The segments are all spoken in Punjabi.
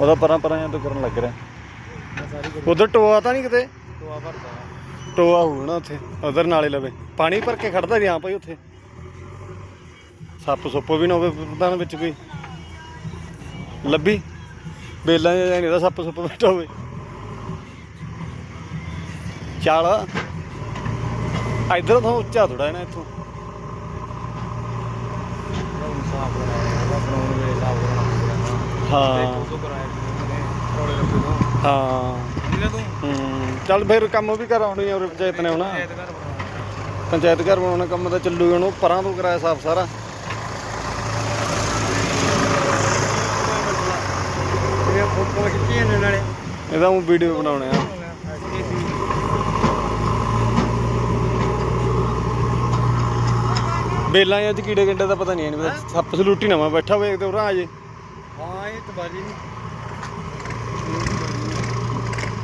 ਉਹਦਾ ਪਰਾਂ ਪਰਾਂ ਜਾਂ ਤੋਂ ਕਰਨ ਲੱਗ ਰਿਹਾ। ਉਧਰ ਟੋਆ ਤਾਂ ਨਹੀਂ ਕਿਤੇ? ਟੋਆ ਭਰਦਾ। ਟੋਆ ਹੋਣਾ ਉੱਥੇ ਉਧਰ ਨਾਲੇ ਲਵੇ। ਪਾਣੀ ਭਰ ਕੇ ਖੜਦਾ ਜੀ ਭਾਈ ਉੱਥੇ। ਸੱਪ ਸੁੱਪ ਵੀ ਨਾ ਹੋਵੇ ਪ੍ਰਧਾਨ ਵਿੱਚ ਕੋਈ। ਲੱਭੀ? ਬੇਲਾਂ ਜਾਂ ਨਹੀਂ ਦਾ ਸੱਪ ਸੁੱਪ ਬੈਠਾ ਹੋਵੇ। ਚੱਲ। ਇਧਰ ਤੋਂ ਉੱਚਾ ਥੋੜਾ ਨਾ ਇੱਥੋਂ ਹੁਣ ਸਾਫ਼ ਕਰਾਇਆ ਉਹਦਾ ਬਣਾਉਣ ਵੇਲੇ ਸਾਫ਼ ਕਰਾਉਣਾ ਹਾਂ। ਉਹ ਤੋਂ ਕਰਾਇਆ ਨੇ ਰੋਲੇ ਰੱਖੇ ਤੋਂ। ਹਾਂ। ਨਹੀਂ ਤੂੰ? ਹੂੰ ਚੱਲ ਫਿਰ ਕੰਮ ਵੀ ਕਰਾਉਣੀ ਆ ਉਰੇ ਪੰਚਾਇਤ ਨੇ ਹੁਣ। ਐਤ ਘਰ ਬਣਾਉਣਾ। ਪੰਚਾਇਤ ਘਰ ਬਣਾਉਣਾ ਕੰਮ ਤਾਂ ਚੱਲੂਗਾ ਹੁਣ ਉਹ ਪਰਾਂ ਤੋਂ ਕਰਾਇਆ ਸਾਫ਼ ਸਾਰਾ। ਇਹ ਫੋਟੋ ਖਿੱਚੀਆਂ ਨੇ ਨਾਲੇ। ਇਹਦਾ ਉਹ ਵੀਡੀਓ ਬਣਾਉਣੇ ਆ। ਬੇਲਾਂ ਅੱਜ ਕੀੜੇ ਗੰਡੇ ਦਾ ਪਤਾ ਨਹੀਂ ਇਹਨੂੰ ਸੱਪ ਸਲੂਟੀ ਨਵਾਂ ਬੈਠਾ ਹੋਵੇ ਤੇ ਉਰਾਂ ਆ ਜੇ। ਹਾਂ ਇਹ ਤਬਾਜੀ ਨਹੀਂ।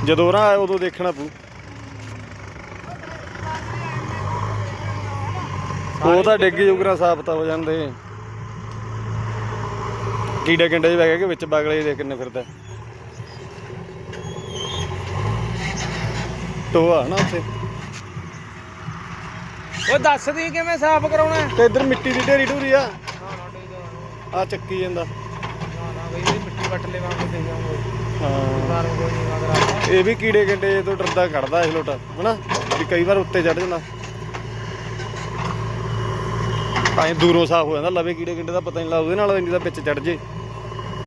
ਜਦੋਂ ਉਰਾਂ ਆਏ ਉਦੋਂ ਦੇਖਣਾ ਪਊ। ਉਹ ਤਾਂ ਡਿੱਗ ਜੂਗਰਾ ਸਾਫ਼ ਤਾਂ ਹੋ ਜਾਂਦੇ। ਕੀੜੇ ਚ ਬਹਿ ਕੇ ਵਿੱਚ ਬਗਲੇ ਦੇ ਕਿੰਨੇ ਫਿਰਦਾ। ਟੋਆ ਨਾ ਉੱਥੇ। ਉਹ ਦੱਸ ਦੀ ਕਿਵੇਂ ਸਾਫ਼ ਕਰਾਉਣਾ ਤੇ ਇੱਧਰ ਮਿੱਟੀ ਦੀ ਢੇਰੀ ਢੂਰੀ ਆ। ਨਾ ਨਾ ਆ ਚੱਕੀ ਜਾਂਦਾ। ਨਾ ਨਾ ਇਹ ਤੇ ਵੀ ਕੀੜੇ ਗੰਡੇ ਤੋਂ ਡਰਦਾ ਕੱਢਦਾ ਇਹ ਲੋਟਾ ਹਨਾ? ਵੀ ਕਈ ਵਾਰ ਉੱਤੇ ਚੜ ਜਾਂਦਾ। ਐਂ ਦੂਰੋਂ ਸਾਫ਼ ਹੋ ਜਾਂਦਾ ਲਵੇ ਕੀੜੇ ਗੰਡੇ ਦਾ ਪਤਾ ਨਹੀਂ ਲੱਗਦਾ ਉਹਦੇ ਨਾਲ ਇੰਨੀ ਦਾ ਵਿੱਚ ਚੜ ਜੇ।